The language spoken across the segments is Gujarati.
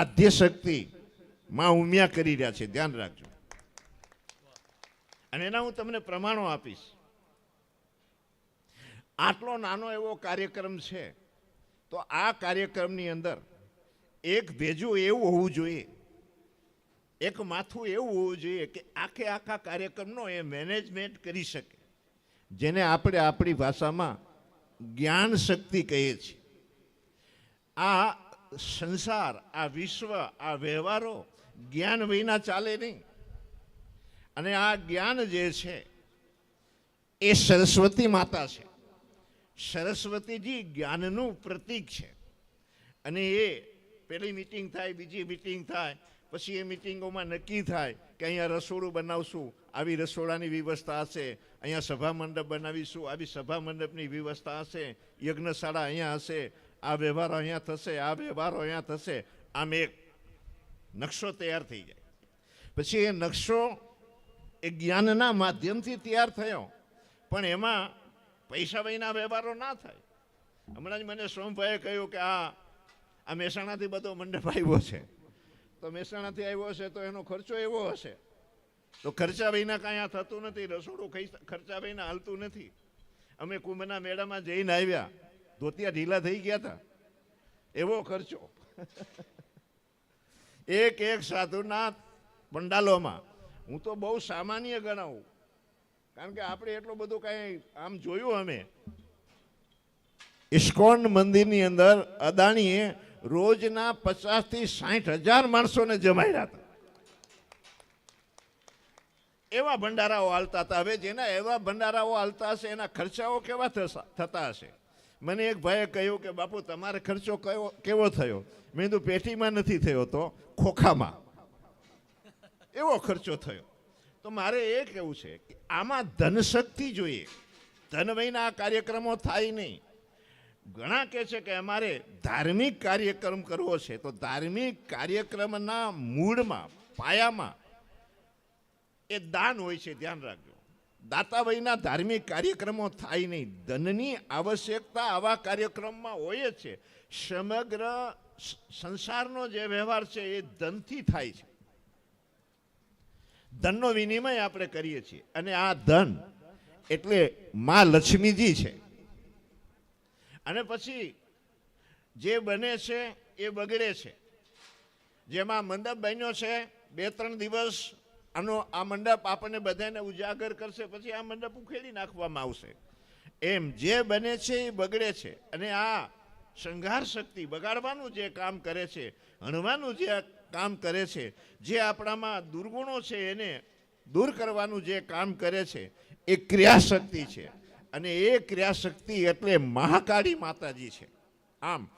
આદ્ય શક્તિ માં ઉમિયા કરી રહ્યા છે. ધ્યાન રાખજો. અને એના હું તમને પ્રમાણો આપીશ. આટલો નાનો એવો કાર્યક્રમ છે, તો આ કાર્યક્રમની અંદર એક ભેજું એવું હોવું જોઈએ, એક માથું એવું હોવું જોઈએ કે આખે આખા કાર્યક્રમનો એ મેનેજમેન્ટ કરી શકે, જેને આપણે આપણી ભાષામાં જ્ઞાન શક્તિ કહીએ છીએ. આ સંસાર, આ વિશ્વ, આ વ્યવહારો જ્ઞાન વિના ચાલે નહીં. અને આ જ્ઞાન જે છે, એ સરસ્વતી માતા છે. સરસ્વતીજી જ્ઞાનનું પ્રતીક છે. અને એ પેલી મિટિંગ થાય, બીજી મિટિંગ થાય, પછી એ મિટિંગોમાં નક્કી થાય કે અહીંયા રસોડું બનાવશું, આવી રસોડાની વ્યવસ્થા હશે, અહીંયા સભા મંડપ બનાવીશું, આવી સભા મંડપની વ્યવસ્થા હશે, યજ્ઞશાળા અહીંયા હશે આ વ્યવહારો અહીંયા થશે, આ વ્યવહારો અહીંયા થશે. આમ એક નકશો તૈયાર થઈ જાય. પછી એ નકશો એ જ્ઞાનના માધ્યમથી તૈયાર થયો. પણ એમાં પૈસા વહીના વ્યવહારો ના થાય. હમણાં જ મને સોમભાઈએ કહ્યું કે આ આ મહેસાણાથી બધો મંડપ આવ્યો છે. તો મહેસાણાથી આવ્યો હશે તો એનો ખર્ચો એવો હશે. તો ખર્ચા વિના કાંઈ આ થતું નથી, રસોડું ખાઈ, ખર્ચા વિના હાલતું નથી. અમે કુંભના મેળામાં જઈને આવ્યા. ધોતિયા ઢીલા થઈ ગયા હતા એવો ખર્ચો. એક એક સાધુના પંડાલોમાં હું તો બહુ સામાન્ય ગણાવું. કારણ કે આપણે એટલું બધું કાંઈ આમ જોયું અમે. ઇસ્કોન મંદિરની અંદર અદાણીએ રોજના પચાસથી સાઠ હજાર માણસોને જમાડ્યા હતા. એવા ભંડારાઓ હાલતા હતા. હવે જેના એવા ભંડારાઓ હાલતા હશે, એના ખર્ચાઓ કેવા થતા હશે? મને એક ભાઈએ કહ્યું કે, બાપુ, તમારે ખર્ચો કયો, કેવો થયો? મેં કીધું, પેટીમાં નથી થયો તો, ખોખામાં. એવો ખર્ચો થયો. તો મારે એ કહેવું છે કે, આમાં ધનશક્તિ જોઈએ. ધન વયના આ કાર્યક્રમો થાય નહીં. ઘણા કહે છે કે, અમારે ધાર્મિક કાર્યક્રમ કરવો છે. તો ધાર્મિક કાર્યક્રમના મૂળમાં, પાયામાં એ દાન હોય છે, ધ્યાન રાખજો. દાતા વયના ધાર્મિક કાર્યક્રમો થાય નહીં. ધનની આવશ્યકતા આવા કાર્યક્રમમાં હોય છે. સમગ્ર સંસારનો જે વ્યવહાર છે એ ધનથી થાય છે. ધનનો વિનિમય આપણે કરીએ છીએ. અને આ ધન એટલે માં લક્ષ્મીજી છે. અને પછી જે બને છે એ બગડે છે. જેમાં મંડપ બન્યો છે, બે ત્રણ દિવસ આનો આ મંડપ આપણને બધાને ઉજાગર કરશે, પછી આ મંડપ ઉખેડી નાખવામાં આવશે. એમ જે બને છે એ બગડે છે. અને આ શંઘાર શક્તિ બગાડવાનું જે કામ કરે છે, હણવાનું જે કામ કરે છે, જે આપણામાં દુર્ગુણો છે એને દૂર કરવાનું જે કામ કરે છે, એ ક્રિયાશક્તિ છે. અને એ ક્રિયાશક્તિ એટલે મહાકાળી માતાજી છે. આમ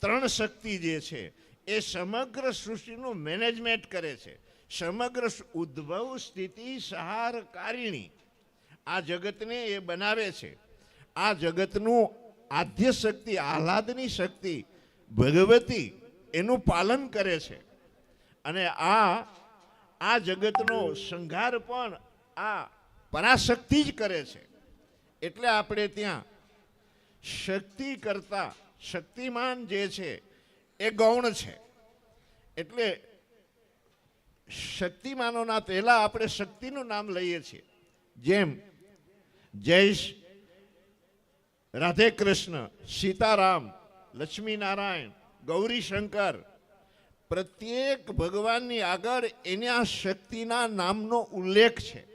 ત્રણ શક્તિ જે છે, એ સમગ્ર સૃષ્ટિનું મેનેજમેન્ટ કરે છે. સમગ્ર ઉદ્ભવ સ્થિતિ સહારકારિણી. આ જગતને એ બનાવે છે. આ જગતનું આદ્ય શક્તિ, આહલાદની શક્તિ ભગવતી એનું પાલન કરે છે. અને આ આ જગતનો સંઘાર પણ આ પરાશક્તિ જ કરે છે. એટલે આપણે ત્યાં શક્તિ કરતા, શક્તિમાન જે છે, એ ગૌણ છે. એટલે શક્તિમાનોના પહેલા આપણે શક્તિનું નામ લઈએ છીએ. જેમ જયેશ રાધે કૃષ્ણ સીતારામ, લક્ષ્મીનારાયણ ગૌરી શંકર પ્રત્યેક ભગવાનની આગળ એના શક્તિના નામનો ઉલ્લેખ છે.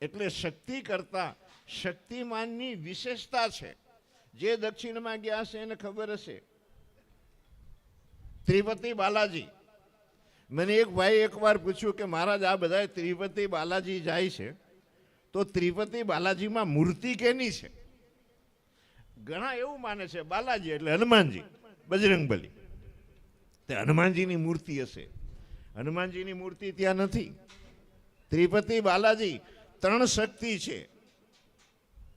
એટલે શક્તિ કરતા શક્તિમાનની વિશેષતા છે. જે દક્ષિણમાં ગયા છે એને ખબર હશે. ત્રિપતિ બાલાજી. મને એક ભાઈ એકવાર પૂછ્યું કે મહારાજ, આ બધા ત્રિપતિ બાલાજી જાય છે, તો ત્રિપતિ બાલાજીમાં મૂર્તિ કેની છે? ઘણા એવું માને છે, બાલાજી એટલે હનુમાનજી બજરંગબલી તે હનુમાનજીની મૂર્તિ હશે. હનુમાનજીની મૂર્તિ ત્યાં નથી. ત્રિપતિ બાલાજી ત્રણ શક્તિ છે.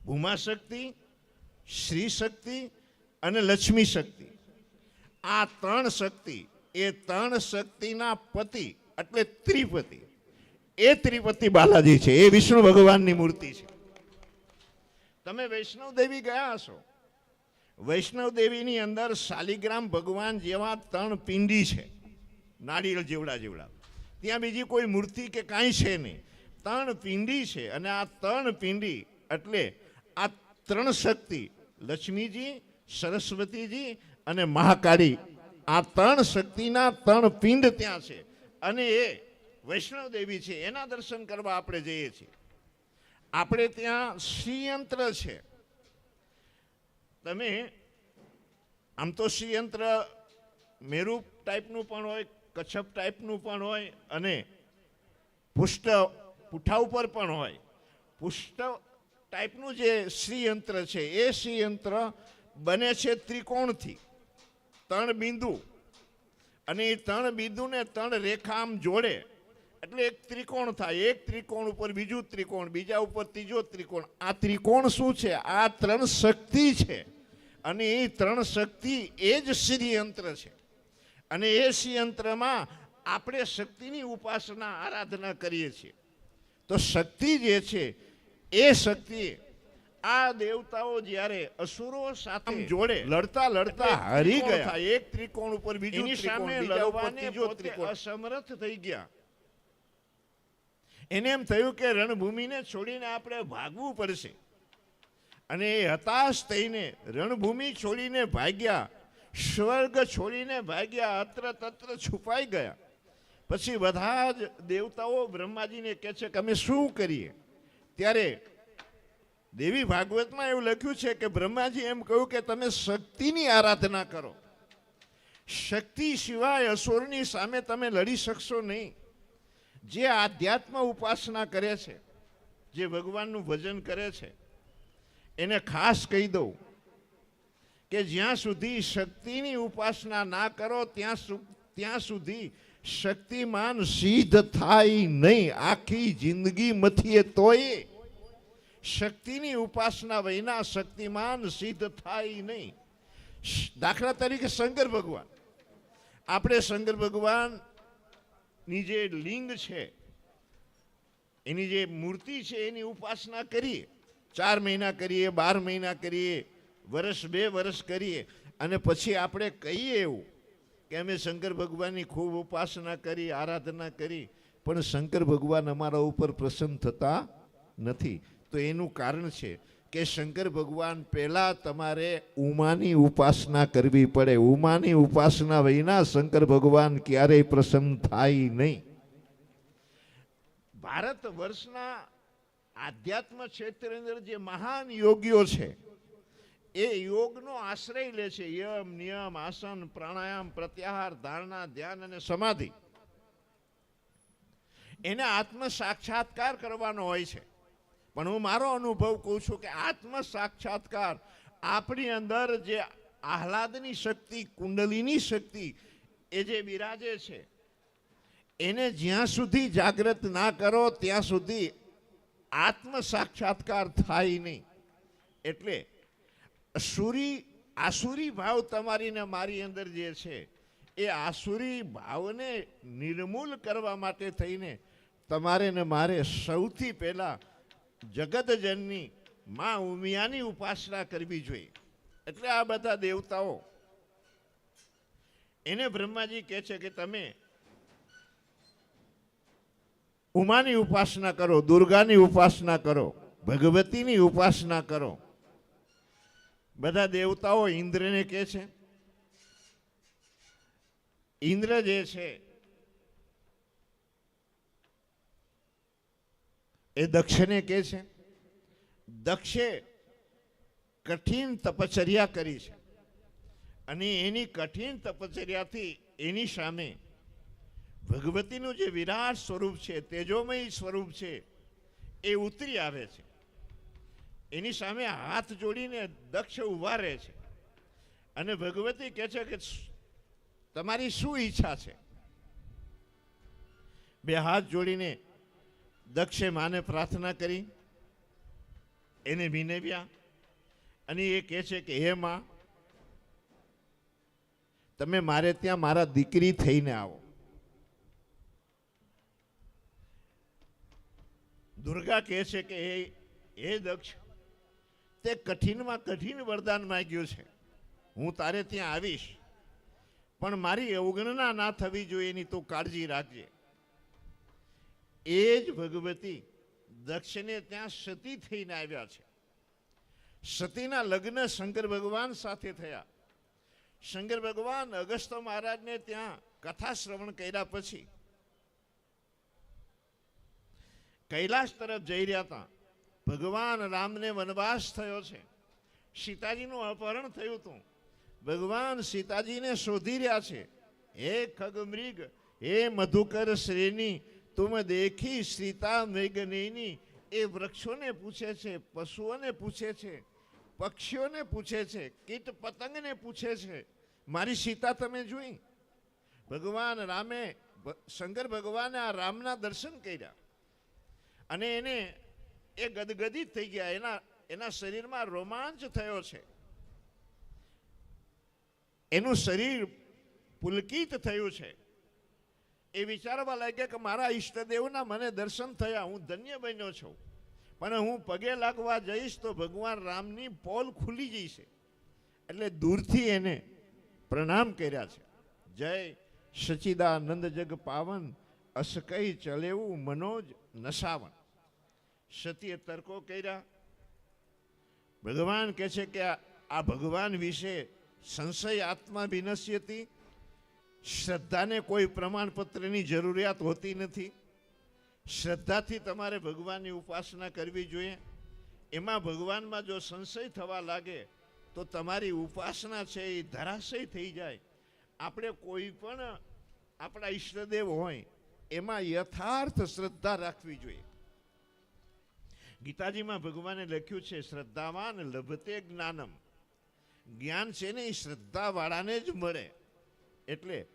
ભૂમા શક્તિ, શ્રી શક્તિ અને લક્ષ્મી શક્તિ. આ ત્રણ શક્તિ એ ત્રણ શક્તિના પતિ, એટલે ત્રિપતિ. એ ત્રિપતિ બાલાજી છે, એ વિષ્ણુ ભગવાનની મૂર્તિ છે. તમે વૈષ્ણવ દેવી ગયા હશો. વૈષ્ણવ દેવીની અંદર શાલિગ્રામ ભગવાન જેવા ત્રણ પિંડી છે. નાળિયેર જેવડા જેવડા. ત્યાં બીજી કોઈ મૂર્તિ કે કાંઈ છે નહીં. ત્રણ પિંડી છે અને આ ત્રણ પિંડી એટલે આ ત્રણ શક્તિ, લક્ષ્મીજી, સરસ્વતીજી અને મહાકાળી આ ત્રણ શક્તિના ત્રણ પિંડ ત્યાં છે. અને એ વૈષ્ણવ દેવી છે, એના દર્શન કરવા આપણે જઈએ છીએ. આપણે ત્યાં શ્રીયંત્ર છે. તમે આમ તો શ્રીયંત્ર મેરુ ટાઈપનું પણ હોય, કચ્છપ ટાઈપનું પણ હોય, અને પુષ્ટ પુઠા ઉપર પણ હોય. પુષ્ટ ટાઈપનું જે શ્રીયંત્ર છે, એ શ્રીયંત્ર બને છે ત્રિકોણથી. ત્રણ બિંદુ. અને એ ત્રણ બિંદુને ત્રણ રેખા આમ જોડે. એટલે એક ત્રિકોણ થાય. એક ત્રિકોણ ઉપર બીજું ત્રિકોણ, બીજા ઉપર ત્રીજો ત્રિકોણ. આ ત્રિકોણ શું છે? આ ત્રણ શક્તિ છે. અને એ ત્રણ શક્તિ એ જ શ્રીયંત્ર છે. અને એ શ્રીયંત્રમાં આપણે શક્તિની ઉપાસના, આરાધના કરીએ છીએ. તો શક્તિ જે છે, એ શક્તિ આ દેવતાઓ જ્યારે અસુરો સાથે જોડે લડતા લડતા હરી ગયા. એક ત્રિકોણ ઉપર બીજું સામે લડવાને ત્રિકોણ. અસમર્થ થઈ ગયા. એને એમ થયું કે રણભૂમિને છોડીને આપણે ભાગવું પડશે. અને એ હતાશ થઈને રણભૂમિ છોડીને ભાગ્યા સ્વર્ગ છોડીને ભાગ્યા અત્ર તત્ર છુપાઈ ગયા. પછી બધા જ દેવતાઓ બ્રહ્માજીને કહે છે કે અમે શું કરીએ? ત્યારે દેવી ભાગવતમાં એવું લખ્યું છે કે બ્રહ્માજી એમ કહ્યું કે તમે શક્તિની આરાધના કરો. શક્તિ સિવાય અસુરની સામે તમે લડી શકશો નહીં. જે આધ્યાત્મ ઉપાસના કરે છે, જે ભગવાનનું ભજન કરે છે, એને ખાસ કહી દઉં કે જ્યાં સુધી શક્તિની ઉપાસના ના કરો, ત્યાં ત્યાં સુધી શક્તિમાન સિદ્ધ થાય નહીં. આખી જિંદગી મથીએ તોય શક્તિની ઉપાસના વિના શક્તિમાન સિદ્ધ થાય નહીં. દાખલા તરીકે શંકર ભગવાન. આપણે શંકર ભગવાનની જે લિંગ છે, એની જે મૂર્તિ છે, એની ઉપાસના કરીએ. ચાર મહિના કરીએ, બાર મહિના કરીએ વર્ષ બે વર્ષ કરીએ. અને પછી આપણે કહીએ એવું કે અમે શંકર ભગવાનની ખૂબ ઉપાસના કરી, આરાધના કરી, પણ શંકર ભગવાન અમારા ઉપર પ્રસન્ન થતા નથી. તો એનું કારણ છે કે શંકર ભગવાન પહેલાં તમારે ઉમાની ઉપાસના કરવી પડે. ઉમાની ઉપાસના વિના શંકર ભગવાન ક્યારેય પ્રસન્ન થાય નહીં. ભારત વર્ષના આધ્યાત્મ ક્ષેત્રની અંદર જે મહાન યોગીઓ છે, એ યોગનો આશ્રય લે છે. યમ, નિયમ, આસન, પ્રાણાયામ, પ્રત્યાહાર, ધારણા, ધ્યાન અને સમાધિ. એને આત્મ સાક્ષાત્કાર કરવાનો હોય છે. પણ હું મારો અનુભવ કહું છું કે આત્મ સાક્ષાત્કાર આપણી અંદર જે આહલાદની શક્તિ, કુંડલીની શક્તિ, એ જે બિરાજે છે, એને જ્યાં સુધી જાગૃત ના કરો, ત્યાં સુધી આત્મ સાક્ષાત્કાર થાય નહીં. એટલે સુરી આસુરી ભાવ તમારી ને મારી અંદર જે છે, એ આસુરી ભાવને નિર્મૂલ કરવા માટે થઈને તમારે ને મારે સૌથી પહેલા જગતજનની મા ઉમિયાની ઉપાસના કરવી જોઈએ. એટલે આ બધા દેવતાઓ, એને બ્રહ્માજી કહે છે કે તમે ઉમાની ઉપાસના કરો, દુર્ગાની ઉપાસના કરો, ભગવતીની ઉપાસના કરો. બધા દેવતાઓ ઇન્દ્રને કહે છે. ઇન્દ્ર જે છે એ દક્ષને કહે છે, દક્ષે કઠિન તપચર્યા કરી છે અને એની કઠિન તપચર્યાથી એની સામે ભગવતીનું જે વિરાટ સ્વરૂપ છે, તેજોમય સ્વરૂપ છે, એ ઉતરી આવે છે. એની સામે હાથ જોડીને દક્ષ ઊભા રહે છે અને ભગવતી કહે છે કે, તમારી શું ઈચ્છા છે? બે હાથ જોડીને દક્ષે માને પ્રાર્થના કરી, એને વિનેવ્યા અને એ કહે છે કે, હે માં, તમે મારે ત્યાં મારા દીકરી થઈને આવો. દુર્ગા કહે છે કે, હે હે દક્ષ, તે કઠિનમાં કઠિન વરદાન માગ્યું છે. હું તારે ત્યાં આવીશ, પણ મારી અવગણના ના થવી જોઈએ, એની તું કાળજી રાખજે. એ જ ભગવતી દક્ષને ત્યાં સતી થઈને આવ્યા છે. સતીના લગ્ન શંકર ભગવાન સાથે થયા. શંકર ભગવાન અગસ્ત મહારાજને ત્યાં કથા શ્રવણ કર્યા પછી કૈલાશ તરફ જઈ રહ્યા હતા. ભગવાન રામને વનવાસ થયો છે. સીતાજીનું અપહરણ થયું હતું. ભગવાન સીતાજીને શોધી રહ્યા છે, હે ખગમૃગ, હે મધુકર શ્રેણી તુમ દેખી સીતા મેઘનેની. એ વૃક્ષોને પૂછે છે, પશુઓને પૂછે છે, પક્ષીઓને પૂછે છે, કીટ પતંગને પૂછે છે. મારી સીતા તમે જોઈ. ભગવાન રામે શંકર ભગવાને આ રામના દર્શન કર્યા. અને એને એ ગદગદિત થઈ ગયા. એના એના શરીરમાં રોમાંચ થયો છે. એનું શરીર પુલકિત થયું છે. એ વિચારવા લાગ્યા કે મારા ઈષ્ટદેવના મને દર્શન થયા, હું ધન્ય બન્યો છું. પણ હું પગે લાગવા જઈશ તો ભગવાન રામની પોલ ખુલી જઈશે. એટલે દૂરથી એને પ્રણામ કર્યા છે. જય સચિદાનંદ જગ પાવન અસકઈ ચલેવું મનોજ નસાવન સતીએ તર્કો કર્યા. ભગવાન કહે છે કે આ- ભગવાન વિશે સંશય આત્મા વિનશ્યતી શ્રદ્ધાને કોઈ પ્રમાણપત્રની જરૂરિયાત હોતી નથી. શ્રદ્ધાથી તમારે ભગવાનની ઉપાસના કરવી જોઈએ. એમાં ભગવાનમાં જો સંશય થવા લાગે, તો તમારી ઉપાસના છે એ ધરાશય થઈ જાય. આપણે કોઈ પણ આપણા ઈષ્ટદેવ હોય, એમાં યથાર્થ શ્રદ્ધા રાખવી જોઈએ. ગીતાજીમાં ભગવાને લખ્યું છે, શ્રદ્ધાવાન લભતે જ્ઞાનમ. જ્ઞાન છે ને એ શ્રદ્ધાવાળાને જ મળે. એટલે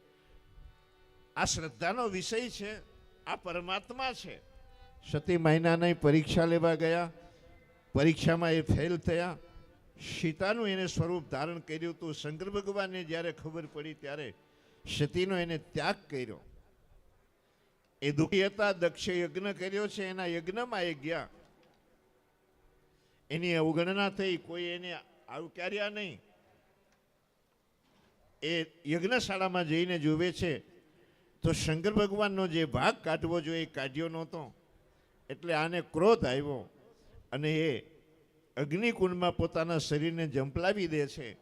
આ શ્રદ્ધાનો વિષય છે, આ પરમાત્મા છે. સતી મહિનાની પરીક્ષા લેવા ગયા, પરીક્ષામાં એ ફેલ થયા. સીતાનું એને સ્વરૂપ ધારણ કર્યું હતું. શંકર ભગવાનને જ્યારે ખબર પડી ત્યારે સતીનો એને ત્યાગ કર્યો. એ દુઃખી હતા, દક્ષે યજ્ઞ કર્યો છે, એના યજ્ઞમાં એ ગયા. એની અવગણના થઈ, કોઈ એને આવકાર્યા નહીં. એ યજ્ઞશાળામાં જઈને જુએ છે તો શંકર ભગવાનનો જે ભાગ કાઢવો જોઈએ એ કાઢ્યો નહોતો. એટલે આને ક્રોધ આવ્યો અને એ અગ્નિકુંડમાં પોતાના શરીરને જંપલાવી દે છે.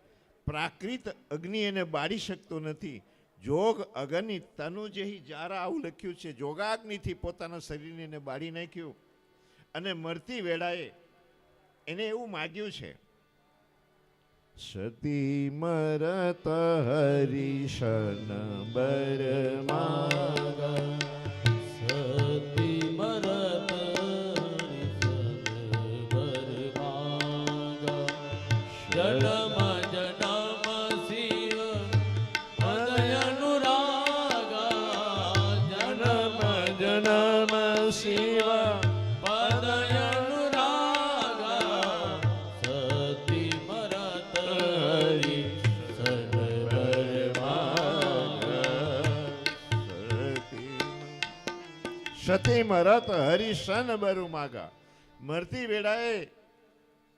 પ્રાકૃત અગ્નિ એને બાળી શકતો નથી. જોગ અગ્નિ તનુ જેહી જારા આવું લખ્યું છે. જોગાગ્નિથી પોતાના શરીરને બાળી નાખ્યું. અને મરતી વેળાએ એને એવું માગ્યું છે સતી મરત હરિશન બર માગા. સતી સતી મરત હરિશન બરુ માગા. મરતી વેળાએ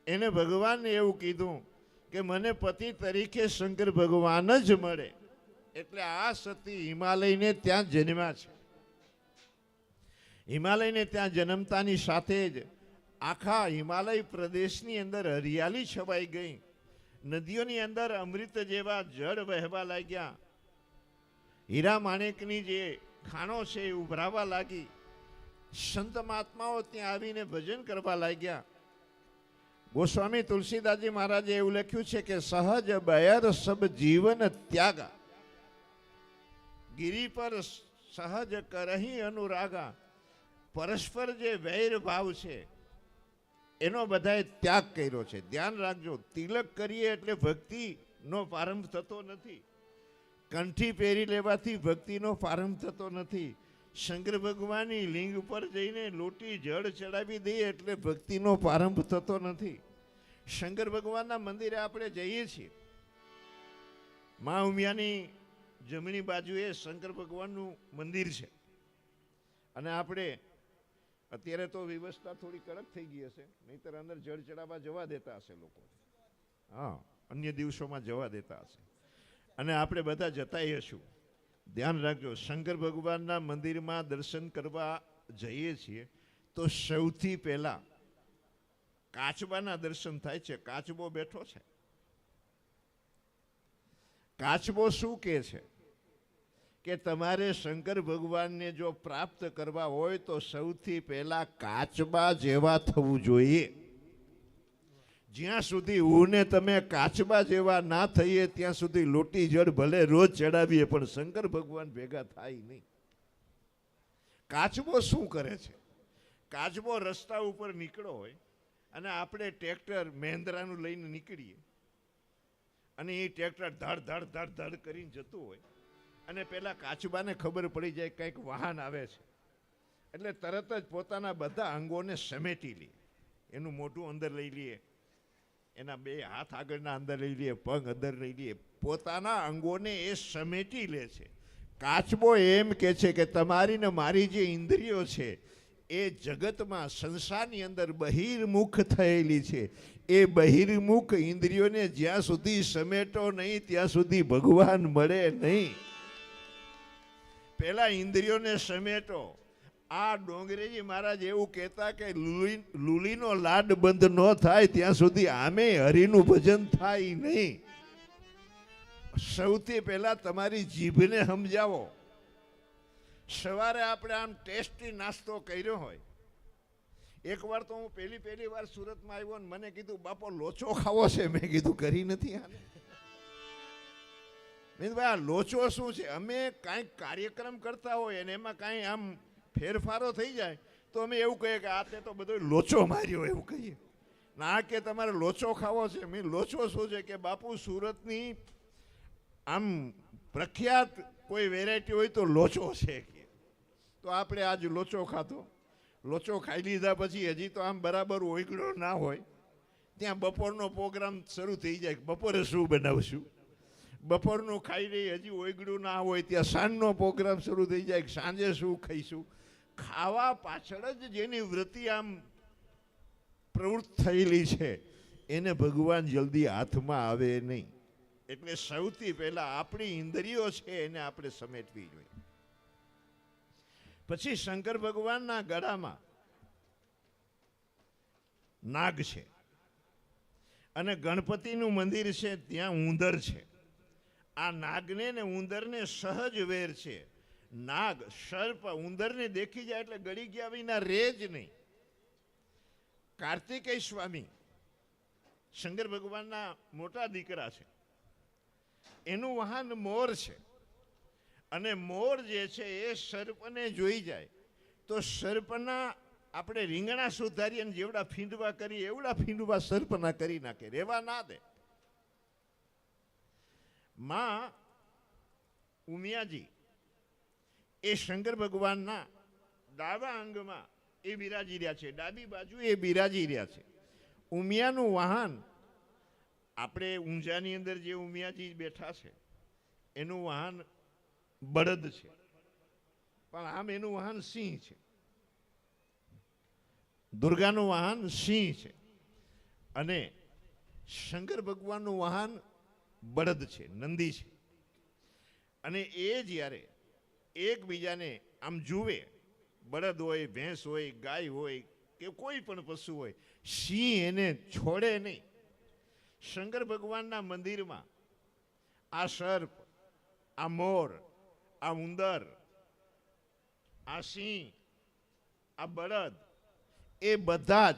એને ભગવાનને એવું કીધું કે મને પતિ તરીકે શંકર ભગવાન જ મળે. એટલે આ સતી હિમાલયને ત્યાં જન્મ્યા છે. હિમાલયને ત્યાં જન્મતાની સાથે જ આખા હિમાલય પ્રદેશની અંદર હરિયાળી છવાઈ ગઈ. નદીઓની અંદર અમૃત જેવા જળ વહેવા લાગ્યા. હીરા માણેકની જે ખાણો છે એ ઉભરાવા લાગી. સંત મહાત્માઓ ત્યાં આવીને ભજન કરવા લાગ્યા. ગોસ્વામી તુલસીદાસજી મહારાજે એવું લખ્યું છે કે, સહજ બયર સબ જીવન ત્યાગા. ગિરી પર સહજ કરહી અનુરાગા. પરસ્પર જે વૈર ભાવ છે, એનો બધાએ ત્યાગ કર્યો છે. ધ્યાન રાખજો, તિલક કરીએ એટલે ભક્તિનો પ્રારંભ થતો નથી. કંઠી પહેરી લેવાથી ભક્તિનો પ્રારંભ થતો નથી. શંકર ભગવાનની લિંગ પર જઈને લોટી, જળ ચડાવી દઈએ એટલે ભક્તિનો પ્રારંભ થતો નથી. શંકર ભગવાનના મંદિરે આપણે જઈએ છીએ. મા ઉમિયાની જમણી બાજુએ શંકર ભગવાનનું મંદિર છે. અને આપણે અત્યારે તો વ્યવસ્થા થોડી કડક થઈ ગઈ હશે, નહીતર અંદર જળ ચડાવવા જવા દેતા હશે લોકો. હા, અન્ય દિવસોમાં જવા દેતા હશે. અને આપણે બધા જતાઈએ હશું ધ્યાન રાખજો. શંકર ભગવાનના મંદિરમાં દર્શન કરવા જઈએ છીએ, તો સૌથી પહેલા કાચબાના દર્શન થાય છે. કાચબો બેઠો છે. કાચબો શું કહે છે? કે તમારે શંકર ભગવાનને જો પ્રાપ્ત કરવા હોય, તો સૌથી પહેલા કાચબા જેવા થવું જોઈએ. જ્યાં સુધી ઊને તમે કાચબા જેવા ના થઈએ, ત્યાં સુધી લોટી જળ ભલે રોજ ચડાવીએ, પણ શંકર ભગવાન ભેગા થાય નહીં. કાચબો શું કરે છે? કાચબો રસ્તા ઉપર નીકળો હોય, અને આપણે ટ્રેક્ટર મહેન્દ્રાનું લઈને નીકળીએ, અને એ ટ્રેક્ટર ધડ ધડ ધડ ધડ કરીને જતું હોય, અને પેલા કાચબાને ખબર પડી જાય કંઈક વાહન આવે છે. એટલે તરત જ પોતાના બધા અંગોને સમેટી લે. એનું મોટું અંદર લઈ લઈએ એના બે હાથ આગળના અંદર લઈ લે પગ અંદર લઈ લે પોતાના અંગોને એ સમેટી લે છે. કાચબો એમ કે છે કે તમારી ને મારી જે ઇન્દ્રિયો છે, એ જગતમાં સંસારની અંદર બહિર્મુખ થયેલી છે. એ બહિર્મુખ ઇન્દ્રિયોને જ્યાં સુધી સમેટો નહીં, ત્યાં સુધી ભગવાન મળે નહીં. પહેલાં ઇન્દ્રિયોને સમેટો આ ડોંગરેજી મહારાજ એવું કહેતા કે લુલી લુલીનો લાડ બંધ ન થાય, ત્યાં સુધી આમે હરિનું ભજન થાય નહીં. સૌથી પહેલા તમારી જીભને સમજાવો. સવારે આપણે આમ ટેસ્ટી નાસ્તો કર્યો હોય. એકવાર તો હું પહેલી પહેલી વાર સુરતમાં આવ્યો ને મને કીધું, બાપો, લોચો ખાવો છે. મેં કીધું, કરી નથી આને. ભાઈ, આ લોચો શું છે? અમે કાંઈક કાર્યક્રમ કરતા હોય અને એમાં કાંઈ આમ ફેરફારો થઈ જાય, તો અમે એવું કહીએ કે આ તે તો બધો લોચો માર્યો એવું કહીએ. ના કે તમારે લોચો ખાવો છે મેં લોચો શું છે કે બાપુ સુરતની આમ પ્રખ્યાત કોઈ વેરાયટી હોય તો લોચો છે કે. તો આપણે આજ લોચો ખાધો. લોચો ખાઈ લીધા પછી હજી તો આમ બરાબર ઓગળો ના હોય. ત્યાં બપોરનો પ્રોગ્રામ શરૂ થઈ જાય બપોરે શું બનાવશું? બપોરનું ખાઈ રહી હજી ઓગળું ના હોય, ત્યાં સાંજનો પ્રોગ્રામ શરૂ થઈ જાય સાંજે શું ખાઈશું? ખાવા પાછળ જ જેની વૃત્તિ આમ પ્રવૃત્ત થયેલી છે, એને ભગવાન જલ્દી હાથમાં આવે નહીં. એટલે સૌથી પહેલા આપણી ઇન્દ્રિયો છે એને આપણે સમેટવી જોઈએ. પછી શંકર ભગવાનના ગળામાં નાગ છે. અને ગણપતિનું મંદિર છે, ત્યાં ઉંદર છે. આ નાગને ને ઉંદરને સહજ વેર છે. નાગ સર્પ ઉંદરને દેખી જાય એટલે ગળી ગયા વિના રે જ નહીં. કાર્તિકેય સ્વામી, શંકર ભગવાનના મોટા દીકરા છે. એનું વાહન મોર છે. અને મોર જે છે એ સર્પને જોઈ જાય. તો સર્પના આપણે રીંગણા સુધારીએ અને જેવડા ફીંડવા કરીએ, એવડા ફીંડવા સર્પના કરી નાખે. રેવા ના દે. માં ઉમિયાજી એ શંકર ભગવાનના ડાબા અંગમાં એ બિરાજી રહ્યા છે. ડાબી બાજુ એ બિરાજી રહ્યા છે. ઉમિયાનું વાહન, આપણે ઊંઝાની અંદર જે ઉમિયાજી બેઠા છે, એનું વાહન બળદ છે. પણ આમ એનું વાહન સિંહ છે. દુર્ગાનું વાહન સિંહ છે. અને શંકર ભગવાનનું વાહન બળદ છે, નંદી છે. અને એ જ્યારે એકબીજાને આમ જુએ. બળદ હોય, ભેંસ હોય, ગાય હોય કે કોઈ પણ પશુ હોય, સિંહ એને છોડે નહીં. શંકર ભગવાનના મંદિરમાં આ સર્પ, આ મોર, આ ઉંદર, આ સિંહ, આ બળદ એ બધા જ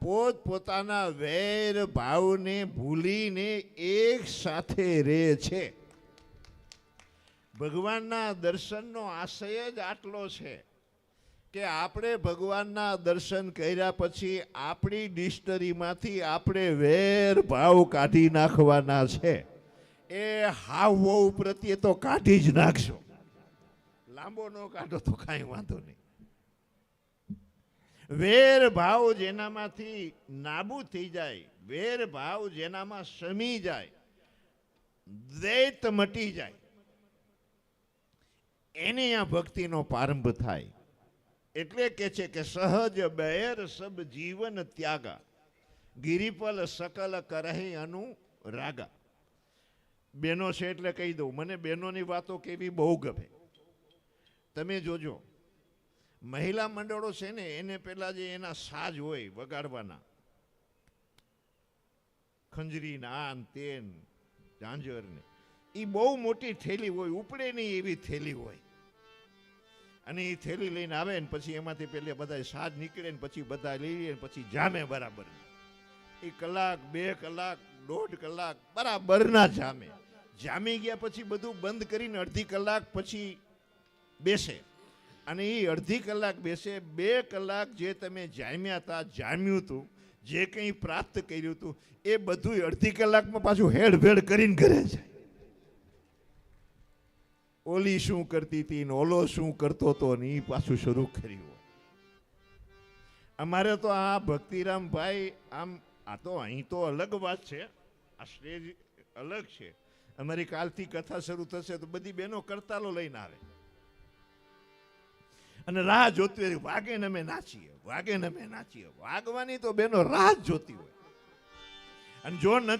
પોત પોતાના વેર ભાવને ભૂલીને એક સાથે રહે છે. ભગવાનના દર્શનનો આશય જ આટલો છે કે આપણે ભગવાનના દર્શન કર્યા પછી આપણી ડિસ્ટરીમાંથી આપણે વેર ભાવ કાઢી નાખવાના છે. એ હાવ વહુ પ્રત્યે તો કાઢી જ નાખશો. લાંબો ન કાઢો તો કાંઈ વાંધો નહીં. વેર ભાવ જેનામાંથી નાબૂદ થઈ જાય, વેર ભાવ જેનામાં શમી જાય, દ્વૈત મટી જાય. એને આ ભક્તિનો પ્રારંભ થાય. એટલે કે છે કે સહજ બેર સબ જીવન ત્યાગા. ગિરિપલ સકલ કરહે અનુ રાગા. બહેનો છે એટલે કહી દઉં, મને બહેનોની વાતો કેવી બહુ ગમે. તમે જોજો, મહિલા મંડળો છે ને, એને પેલા જે એના સાજ હોય વગાડવાના. ખંજરી આન તેન ઝાંઝર એ બહુ મોટી થેલી હોય ઉપડે નહીં એવી થેલી હોય. અને એ થેલી લઈને આવે ને પછી એમાંથી પહેલે બધા સાજ નીકળે ને પછી બધા લઈ લે પછી જામે બરાબર. એ કલાક, બે કલાક, દોઢ કલાક બરાબર ના જામે. જામી ગયા પછી બધું બંધ કરીને અડધી કલાક પછી બેસે. અને એ અડધી કલાક બેસે, બે કલાક જે તમે જામ્યા હતા જામ્યું હતું જે કંઈ પ્રાપ્ત કર્યું હતું એ બધું અડધી કલાકમાં પાછું હેડ ભેડ કરીને ઘરે જાય. ઓલી શું કરતી હતી ને ઓલો શું કરતો હતો ને એ પાછું શરૂ કર્યું અમારે તો આ ભક્તિરામભાઈ, આમ આ તો અહીં તો અલગ વાત છે, આ સ્ટેજ અલગ છે. અમારી કાલથી કથા શરૂ થશે તો બધી બહેનો કરતાલો લઈને આવે. અને રાહ જોતી હોય, વાગે ને અમે નાચીએ, વાગે ને અમે નાચીએ. વાગવાની તો બેનો રાહ જોતી હોય. અને જો ન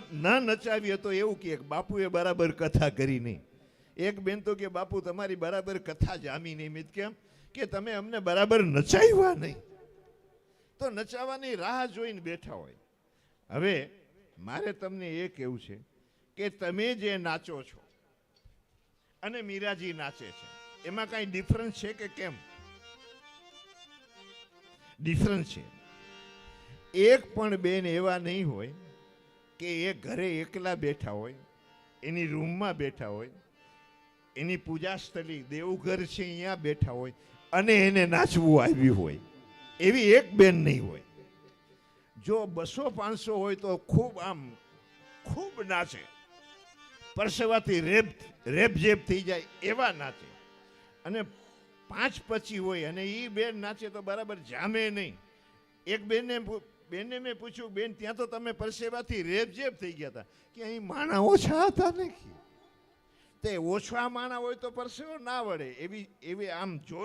નચાવીએ તો એવું કે, બાપુએ બરાબર કથા કરી નહીં. એક બેન તો કે, બાપુ, તમારી બરાબર કથા જામી નહીં મિત કેમ કે તમે અમને બરાબર નચાવ્યા નહીં? તો નચાવવાની રાહ જોઈને બેઠા હોય. હવે મારે તમને એ કહેવું છે કે તમે જે નાચો છો અને મીરાજી નાચે છે, એમાં કાંઈ ડિફરન્સ છે કે કેમ? ડિફરન્સ છે. એક પણ બેન એવા નહીં હોય કે એ ઘરે એકલા બેઠા હોય, એની રૂમમાં બેઠા હોય એની પૂજાસ્થલી દેવઘર છે, અહીંયા બેઠા હોય અને એને નાચવું આવ્યું હોય. એવી એક બેન નહીં હોય. જો બસો પાંચસો હોય તો ખૂબ આમ ખૂબ નાચે. પરસેવાથી રેપ રેપ થઈ જાય એવા નાચે. અને પાંચ પછી હોય અને એ બેન નાચે તો બરાબર જામે નહીં. એક બેનને બેનને મેં પૂછ્યું, બેન, ત્યાં તો તમે પરસેવાથી રેપ થઈ ગયા હતા કે અહીં માણા ઓછા હતા ને? તે ઓછા માણા હોય તો પરસેવો ના વળે. એવી એવી આમ જોર